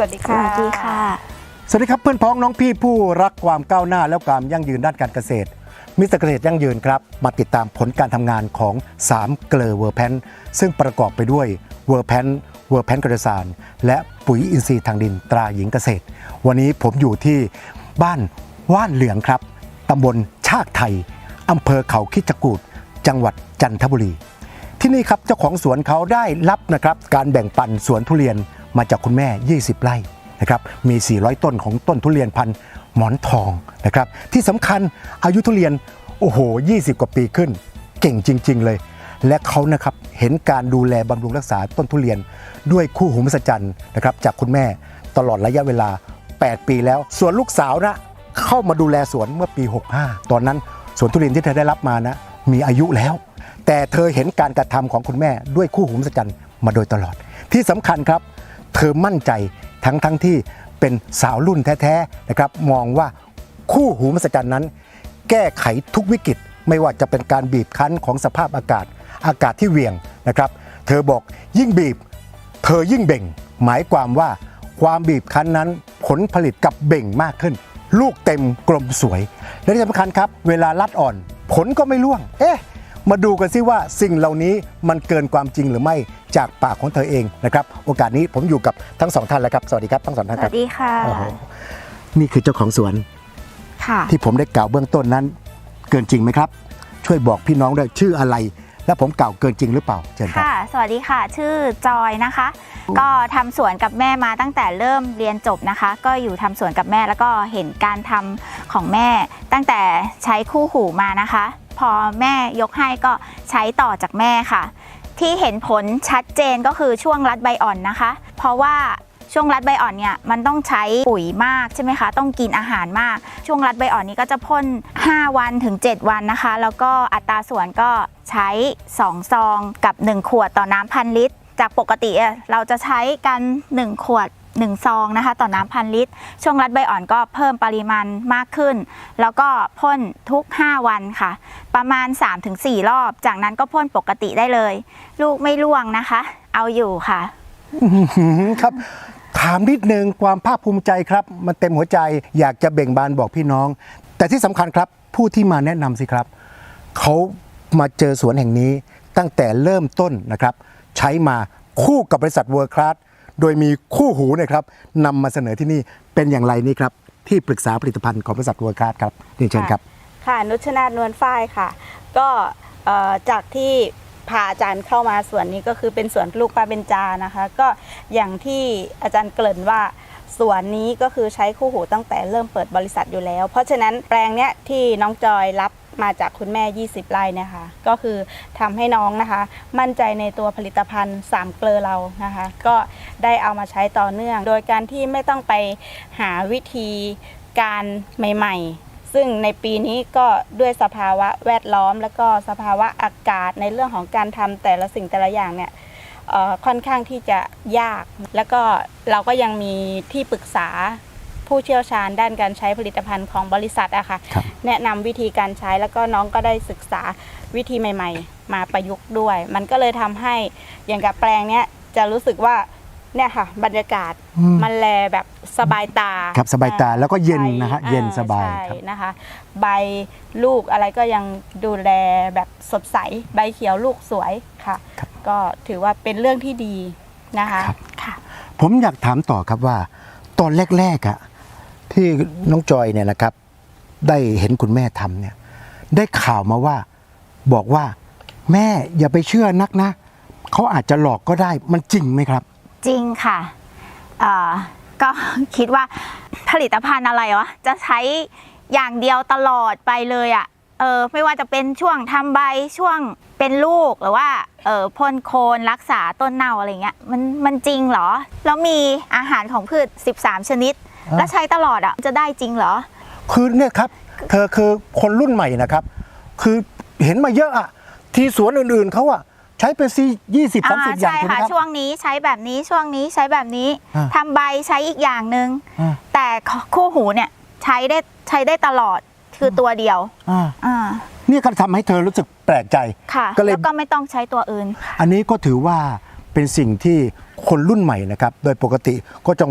สวัสดีสค่ะวัสดีค่ะ สวัสดีครับเพื่อนพ้องน้องพี่ผู้รักความก้าวหน้าและความยั่งยืนด้านการเกษตร มิสเตอร์เกษตรยั่งยืนครับ มาติดตามผลการทำงานของ 3 เกลอเวอร์แพนซึ่งประกอบไปด้วยเวอร์แพนเวอร์แพนกระสานและปุ๋ยอินทรีย์ทางดินตราหญิงเกษตร วันนี้ผมอยู่ที่บ้านว่านเหลืองครับตำบลชากไทยอำเภอเขาคิดจกูดจังหวัดจันทบุรี ที่นี่ครับเจ้าของสวนเขาได้รับนะครับการแบ่งปันสวนทุเรียน มาจากคุณแม่ 20 ไร่นะครับมี 400 ต้นของต้นทุเรียนพันธุ์หมอนทองนะครับที่สำคัญอายุทุเรียนโอ้โห 20 กว่าปีขึ้น เก่งจริง ๆ เลย และเขานะครับเห็นการดูแลบำรุงรักษาต้นทุเรียน ด้วยคู่หูมหัศจรรย์นะครับจากคุณแม่ตลอดระยะเวลา 8 ปีแล้ว ส่วนลูกสาวนะเข้ามาดูแลสวนเมื่อปี 65 ตอนนั้นสวนทุเรียนที่เธอได้รับมานะมีอายุแล้ว แต่เธอเห็นการกระทำของคุณแม่ด้วยคู่หูมหัศจรรย์มาโดยตลอด ที่สำคัญครับ เธอมั่นใจทั้งทั้งที่เป็นสาวรุ่นแท้ๆนะครับมองว่าคู่หูมหัศจรรย์นั้น แก้ไขทุกวิกฤตไม่ว่าจะเป็นการบีบคั้นของสภาพอากาศ อากาศที่เวียงนะครับ เธอบอกยิ่งบีบ เธอยิ่งเบ่ง หมายความว่าความบีบคั้นนั้นผลผลิตกับเบ่งมากขึ้น ลูกเต็มกลมสวย และที่สำคัญครับ เวลารัดอ่อน ผลก็ไม่ร่วง เอ๊ะ มาดูกันซิว่าสิ่งเหล่านี้มันเกินความจริงหรือไม่จากปากของเธอเองนะครับ โอกาสนี้ผมอยู่กับทั้งสองท่านแล้วครับ สวัสดีครับทั้งสองท่านสครัวับสดีค่ะ โอ้โหนี่คือเจ้าของสวน ค่ะ ที่ผมได้กล่าวเบื้องต้นนั้น เกินจริงไหมครับ ช่วยบอกพี่น้องด้วยชื่ออะไร และผมกล่าวเกินจริงหรือเปล่าเชิญครับ ค่ะ สวัสดีค่ะ ชื่อจอยนะคะ ก็ทำสวนกับแม่มาตั้งแต่เริ่มเรียนจบนะคะ ก็อยู่ทำสวนกับแม่แล้วก็เห็นการทำของแม่ ตั้งแต่ใช้คู่หูมานะคะ พอแม่ยกให้ก็ใช้ต่อจากแม่ค่ะ ที่เห็นผลชัดเจนก็คือช่วงรัดใบอ่อนนะคะ เพราะว่าช่วงรัดใบอ่อนเนี่ยมันต้องใช้ปุ๋ยมากใช่ไหมคะ ต้องกินอาหารมาก ช่วงรัดใบอ่อนนี้ก็จะพ่น 5 วันถึง 7 วันนะคะ แล้วก็อัตราส่วนก็ใช้ 2 ซองกับ 1 ขวดต่อน้ำพันลิตร จากปกติเราจะใช้กัน 1 ขวด 1 ซองนะคะ ต่อน้ำพันลิตร ช่วงรัดใบอ่อนก็เพิ่มปริมาณมากขึ้น แล้วก็พ่นทุก 5 วันค่ะ ประมาณ 3-4 รอบ จากนั้นก็พ่นปกติได้เลย ลูกไม่ร่วงนะคะ เอาอยู่ค่ะครับถามนิดนึงความภาคภูมิใจครับ มันเต็มหัวใจอยากจะเบ่งบานบอกพี่น้อง แต่ที่สำคัญครับผู้ที่มาแนะนำสิครับ เขามาเจอสวนแห่งนี้ตั้งแต่เริ่มต้นนะครับ ใช้มาคู่กับบริษัทเวิร์คลาส โดยมีคู่หูนะครับนำมาเสนอที่นี่เป็นอย่างไรนี่ครับ ที่ปรึกษาผลิตภัณฑ์ของบริษัทวัวคาสครับนี่เชิญครับ ค่ะ นุชนาธนวลฝ้ายค่ะ ก็เอ่อจากที่พาอาจารย์เข้ามาสวนนี้ก็คือเป็นสวนลูกปลาเบญจานะคะ ก็อย่างที่อาจารย์เกริ่นว่า ส่วนนี้ก็คือใช้คู่หูตั้งแต่เริ่มเปิดบริษัทอยู่แล้ว เพราะฉะนั้นแปลงเนี้ยที่น้องจอยรับมาจากคุณแม่ 20 ไร่นะคะ ก็คือทำให้น้องนะคะ มั่นใจในตัวผลิตภัณฑ์3เกลือเรานะคะ ก็ได้เอามาใช้ต่อเนื่อง โดยการที่ไม่ต้องไปหาวิธีการใหม่ ๆ ซึ่งในปีนี้ก็ด้วยสภาวะแวดล้อม แล้วก็สภาวะอากาศในเรื่องของการทำแต่ละสิ่งแต่ละอย่างเนี่ย ค่อนข้างที่จะยาก แล้วก็เราก็ยังมีที่ปรึกษาผู้เชี่ยวชาญด้านการใช้ผลิตภัณฑ์ของบริษัทอะค่ะครับแนะนำวิธีการใช้แล้วก็น้องก็ได้ศึกษาวิธีใหม่ ๆ มาประยุกต์ด้วย มันก็เลยทำให้อย่างกับแปลงเนี้ยจะรู้สึกว่าเนี่ยค่ะ บรรยากาศอืมมันแลแบบสบายตาครับสบายตาอ่แล้วก็เย็นใบนะฮะอ่เย็นสบายใช่ครับนะคะ ใบลูกอะไรก็ยังดูแลแบบสดใส ใบเขียวลูกสวยค่ะครับ ก็ถือว่าเป็นเรื่องที่ดีนะคะครับ ค่ะ ผมอยากถามต่อครับว่า ตอนแรกๆอะที่น้องจอยเนี่ยนะครับ ได้เห็นคุณแม่ทำเนี่ย ได้ข่าวมาว่า บอกว่า แม่อย่าไปเชื่อนักนะเขาอาจจะหลอกก็ได้มันจริงไหมครับ จริงค่ะเอ่อก็คิดว่าผลิตภัณฑ์อะไรวะ จะใช้อย่างเดียวตลอดไปเลยอะ่ะ เออไม่ว่าจะเป็นช่วงทำใบช่วงเป็นลูกหรือว่าเออพ่นโคนรักษาต้นเน่าอะไรเงี้ยมันมันจริงเหรอ แล้วมีอาหารของพืช 13 ชนิดอ่าแล้วใช้ตลอดอะ่ะจะได้จริงเหรอ คือเนี่ยครับเธอคือคนรุ่นใหม่นะครับ คือเห็นมาเยอะอะที่สวนอื่นๆเขาอะใช้ไปซียี่สิบสามสิบอย่างใช่ถูกไหมค่ะครับช่วงนี้ใช้แบบนี้ช่วงนี้ใช้แบบนี้อ่าทำใบใช้อีกอย่างหนึ่งอ่าแต่คู่หูเนี่ยใช้ได้ใช้ได้ตลอด คือตัวเดียวอ่าอ่าเนี่ยก็ทำให้เธอรู้สึกแปลกใจค่ะก็เลย แล้วก็ไม่ต้องใช้ตัวอื่นอันนี้ก็ถือว่าเเป็นสิ่งที่คนรุ่นใหม่นะครับ โดยปกติก็จะ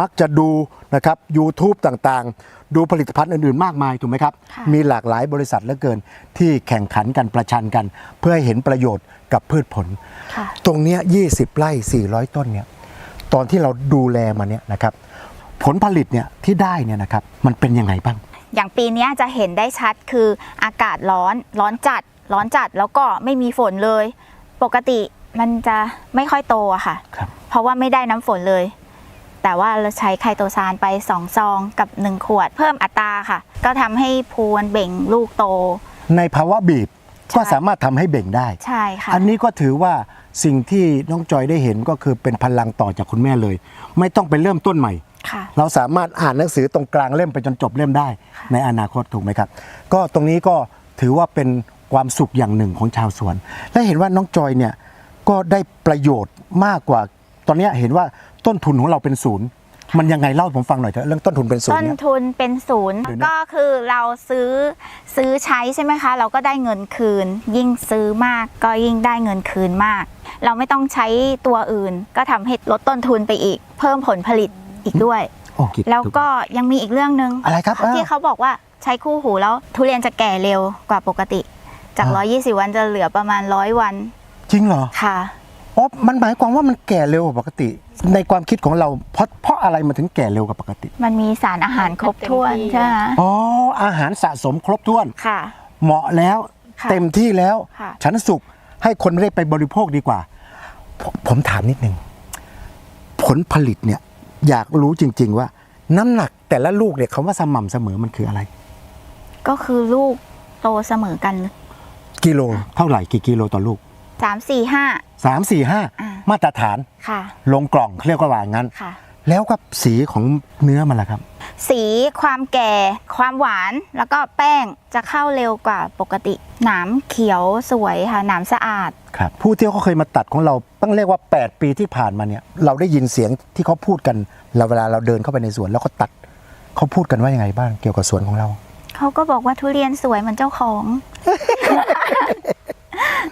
มักจะดูนะครับ YouTube ต่างๆ ดูผลิตภัณฑ์อื่นๆ มากมายถูกไหมครับ ค่ะ มีหลากหลายบริษัทเหลือเกิน ที่แข่งขันกันประชันกัน เพื่อให้เห็นประโยชน์กับพืชผล ค่ะ ตรงเนี้ย20 ไร่ 400 ต้นเนี่ย ตอนที่เราดูแลมาเนี่ยนะครับ ผลผลิตเนี่ยที่ได้เนี่ยนะครับ มันเป็นยังไงบ้าง อย่างปีเนี้ยจะเห็นได้ชัดคืออากาศร้อนร้อนจัด ร้อนจัดแล้วก็ไม่มีฝนเลย ปกติมันจะไม่ค่อยโตอะค่ะครับเพราะว่าไม่ได้น้ำฝนเลย แต่ว่าเราใช้ไคโตซานไป2ซองกับ1ขวด เพิ่มอัตราค่ะ ก็ทำให้พูนเบ่งลูกโต ในภาวะบีบใช่ก็สามารถทำให้เบ่งได้ ใช่ค่ะ อันนี้ก็ถือว่าสิ่งที่น้องจอยได้เห็นก็คือเป็นพลังต่อจากคุณแม่เลย ไม่ต้องไปเริ่มต้นใหม่ค่ะ เราสามารถอ่านหนังสือตรงกลางเล่มไปจนจบเล่มได้ในอนาคตถูกไหมครับ ก็ตรงนี้ก็ถือว่าเป็นความสุขอย่างหนึ่งของชาวสวน และเห็นว่าน้องจอยเนี่ยก็ได้ประโยชน์มากกว่า ตอนเนี้ยเห็นว่าต้นทุนของเราเป็นศูนย์มันยังไงเล่าให้ผมฟังหน่อยเถอะเรื่องต้นทุนเป็นศูนต้ย์นเนี่ยทุนเป็นศูนย์เดี๋ยวนะก็คือเราซื้อซื้อใช้ใช่ไหมคะ เราก็ได้เงินคืน ยิ่งซื้อมากก็ยิ่งได้เงินคืนมาก เราไม่ต้องใช้ตัวอื่น ก็ทำให้ลดต้นทุนไปอีก เพิ่มผลผลิต อีกด้วย โอ้คิดแล้วถูก็ยังมีอีกเรื่องหนึ่งอะไรครับอ่าที่เขาบอกว่าใช้คู่หูแล้วทุเรียนจะแก่เร็วกว่าปกติ จากอ่า120 วันจะเหลือประมาณ 100 วันจริงเหรอค่ะ อ๋อมันหมายความว่ามันแก่เร็วกว่าปกติ ในความคิดของเราเพราะเพราะอะไรมันถึงแก่เร็วกว่าปกติมันมีสารอาหารครบถ้วนเต็มที่ใช่ไหมอ๋ออาหารสะสมครบถ้วน ค่ะ เหมาะแล้วค่ะเต็มที่แล้ว ค่ะ ฉันสุขให้คนไม่ได้ไปบริโภคดีกว่า ผมผมถามนิดนึง ผลผลิตเนี่ย อยากรู้จริง ๆ ว่า น้ำหนักแต่ละลูกเนี่ยคำว่าสม่ำเสมอมันคืออะไร ก็คือลูกโตเสมอกันกิโลเท่าไหร่กี่กิโลต่อลูก3 4 5สามสี่ห้าอ่ามาตรฐานค่ะ ลงกล่องเขาเรียกว่าว่างั้นค่ะ แล้วกับสีของเนื้อมันล่ะครับ สีความแก่ความหวานแล้วก็แป้งจะเข้าเร็วกว่าปกติ หนามเขียวสวยค่ะหนามสะอาด ครับผู้ที่เขาเคยมาตัดของเราต้องเรียกว่า 8 ปีที่ผ่านมาเนี่ยเราได้ยินเสียงที่เขาพูดกันเราเวลาเราเดินเข้าไปในสวนแล้วเขาตัดเขาพูดกันว่ายังไงบ้างเกี่ยวกับสวนของเรา เขาก็บอกว่าทุเรียนสวยเหมือนเจ้าของ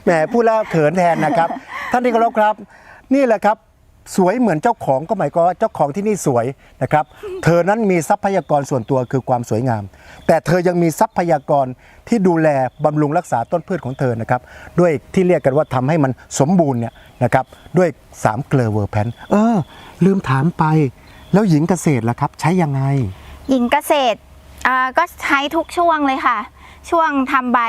แหมพูดแล้วเขินแทนนะครับ ท่านที่เคารพครับ นี่แหละครับ สวยเหมือนเจ้าของก็หมายความว่าเจ้าของที่นี่สวยนะครับ เธอนั้นมีทรัพยากรส่วนตัวคือความสวยงาม แต่เธอยังมีทรัพยากรที่ดูแลบำรุงรักษาต้นพืชของเธอนะครับ ด้วยที่เรียกกันว่าทำให้มันสมบูรณ์เนี่ยนะครับด้วย3เกลือเวอร์แพนเออ ลืมถามไป แล้วหญิงเกษตรล่ะครับ ใช้ยังไง หญิงเกษตรอ่าก็ใช้ทุกช่วงเลยค่ะ ช่วงทำใบ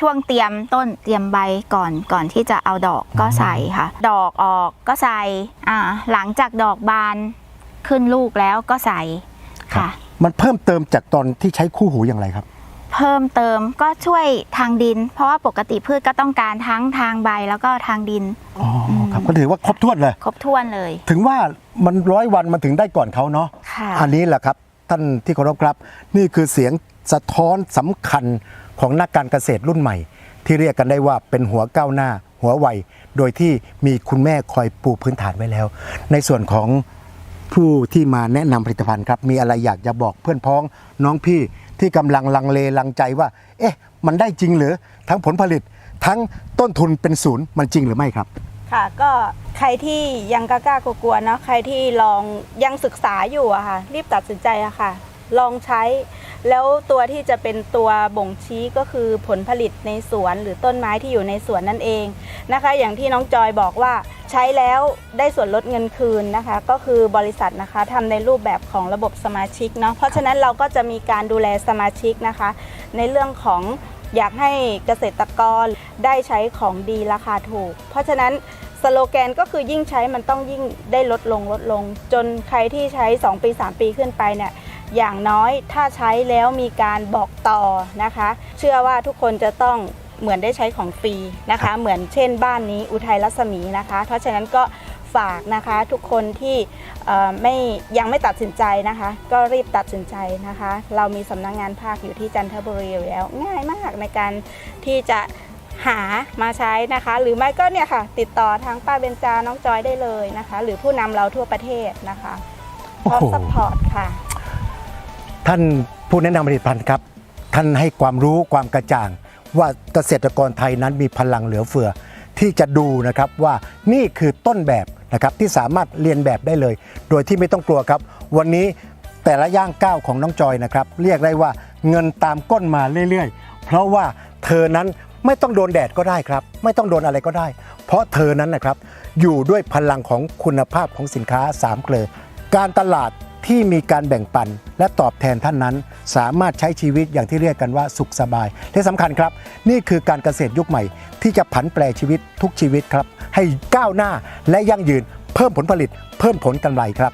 ช่วงเตรียมต้นเตรียมใบก่อนก่อนที่จะเอาดอกก็ใส่ค่ะ ดอกออกก็ใส่อ่าหลังจากดอกบานขึ้นลูกแล้วก็ใส่ค่ะ มันเพิ่มเติมจากตอนที่ใช้คู่หูอย่างไรครับ เพิ่มเติมก็ช่วยทางดิน เพราะว่าปกติพืชก็ต้องการทั้งทางใบแล้วก็ทางดินอ๋อครับก็ถือว่าครบถ้วนเลย ครบถ้วนเลย ถึงว่ามันร้อยวันมันถึงได้ก่อนเขาเนาะค่ะอันนี้แหละครับท่านที่เคารพครับ นี่คือเสียง สะท้อนสำคัญของนักการเกษตรรุ่นใหม่ ที่เรียกกันได้ว่าเป็นหัวก้าวหน้า หัวไวโดยที่มีคุณแม่คอยปูพื้นฐานไว้แล้ว ในส่วนของผู้ที่มาแนะนำผลิตภัณฑ์ครับ มีอะไรอยากจะบอกเพื่อนพ้องน้องพี่ที่กำลังลังเลลังใจว่า เอ๊ะ มันได้จริงหรือทั้งผลผลิตทั้งต้นทุนเป็นศูนย์มันจริงหรือไม่ครับ ค่ะก็ใครที่ยังกล้าๆกลัวๆเนะใครที่ลองยังศึกษาอยู่อะค่ะ รีบตัดสินใจอะค่ะ ลองใช้ แล้วตัวที่จะเป็นตัวบ่งชี้ก็คือผลผลิตในสวนหรือต้นไม้ที่อยู่ในสวนนั่นเองนะคะ อย่างที่น้องจอยบอกว่าใช้แล้วได้ส่วนลดเงินคืนนะคะ ก็คือบริษัทนะคะทำในรูปแบบของระบบสมาชิกเนาะเพราะฉะนั้นเราก็จะมีการดูแลสมาชิกนะคะ ในเรื่องของอยากให้เกษตรกรได้ใช้ของดีราคาถูก เพราะฉะนั้นสโลแกนก็คือยิ่งใช้มันต้องยิ่งได้ลดลงลดลง จนใครที่ใช้ 2 ปี 3 ปีขึ้นไปเนี่ย อย่างน้อยถ้าใช้แล้วมีการบอกต่อนะคะ เชื่อว่าทุกคนจะต้องเหมือนได้ใช้ของฟรีนะคะ เหมือนเช่นบ้านนี้อุทัยรัศมีนะคะ เพราะฉะนั้นก็ฝากนะคะทุกคนที่เอ่อไม่ยังไม่ตัดสินใจนะคะ ก็รีบตัดสินใจนะคะ เรามีสำนักงงานภาคอยู่ที่จันทบุรีอยู่แล้ว ง่ายมากในการที่จะหามาใช้นะคะ หรือไม่ก็เนี่ยค่ะ ติดต่อทางป้าเบญจาน้องจอยได้เลยนะคะ หรือผู้นำเราทั่วประเทศนะคะพร้อมโอ้โหซัพพอร์ตค่ะ ท่านผู้แนะนำผลิตภัณฑ์ครับ ท่านให้ความรู้ความกระจ่าง ว่าเกษตรกรไทยนั้นมีพลังเหลือเฟือ ที่จะดูนะครับว่านี่คือต้นแบบนะครับที่สามารถเรียนแบบได้เลย โดยที่ไม่ต้องกลัวครับ วันนี้แต่ละย่างก้าวของน้องจอยนะครับเรียกได้ว่าเงินตามก้นมาเรื่อยๆ เพราะว่าเธอนั้นไม่ต้องโดนแดดก็ได้ครับ ไม่ต้องโดนอะไรก็ได้ เพราะเธอนั้นนะครับอยู่ด้วยพลังของคุณภาพของสินค้าสามเกลือการตลาด ที่มีการแบ่งปันและตอบแทนท่านนั้น สามารถใช้ชีวิตอย่างที่เรียกกันว่าสุขสบายที่สำคัญครับ นี่คือการเกษตรยุคใหม่ ที่จะผันแปรชีวิตทุกชีวิตครับ ให้ก้าวหน้าและยั่งยืน เพิ่มผลผลิต เพิ่มผลกำไรครับ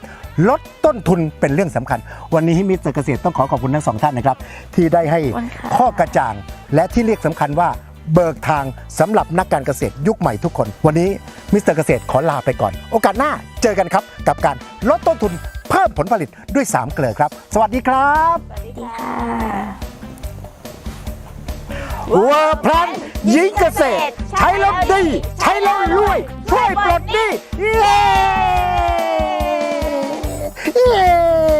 ลดต้นทุนเป็นเรื่องสำคัญ วันนี้มิสเตอร์เกษตรต้องขอขอบคุณทั้งสองท่านนะครับ ที่ได้ให้ขอบคุณค่ะข้อกระจ่าง และที่เรียกสำคัญว่าเบิกทางสำหรับนักการเกษตรยุคใหม่ทุกคน วันนี้มิสเตอร์เกษตรขอลาไปก่อน โอกาสหน้าเจอกันครับ กับการลดต้นทุนเพิ่มผลผลิตด้วย 3 เกลือครับ สวัสดีครับสวัสดีค่ะวัวพลันหญิงเกษตร ใช้แล้วดี ใช้แล้วรวย ช่วยปลดหนี้เย้เย้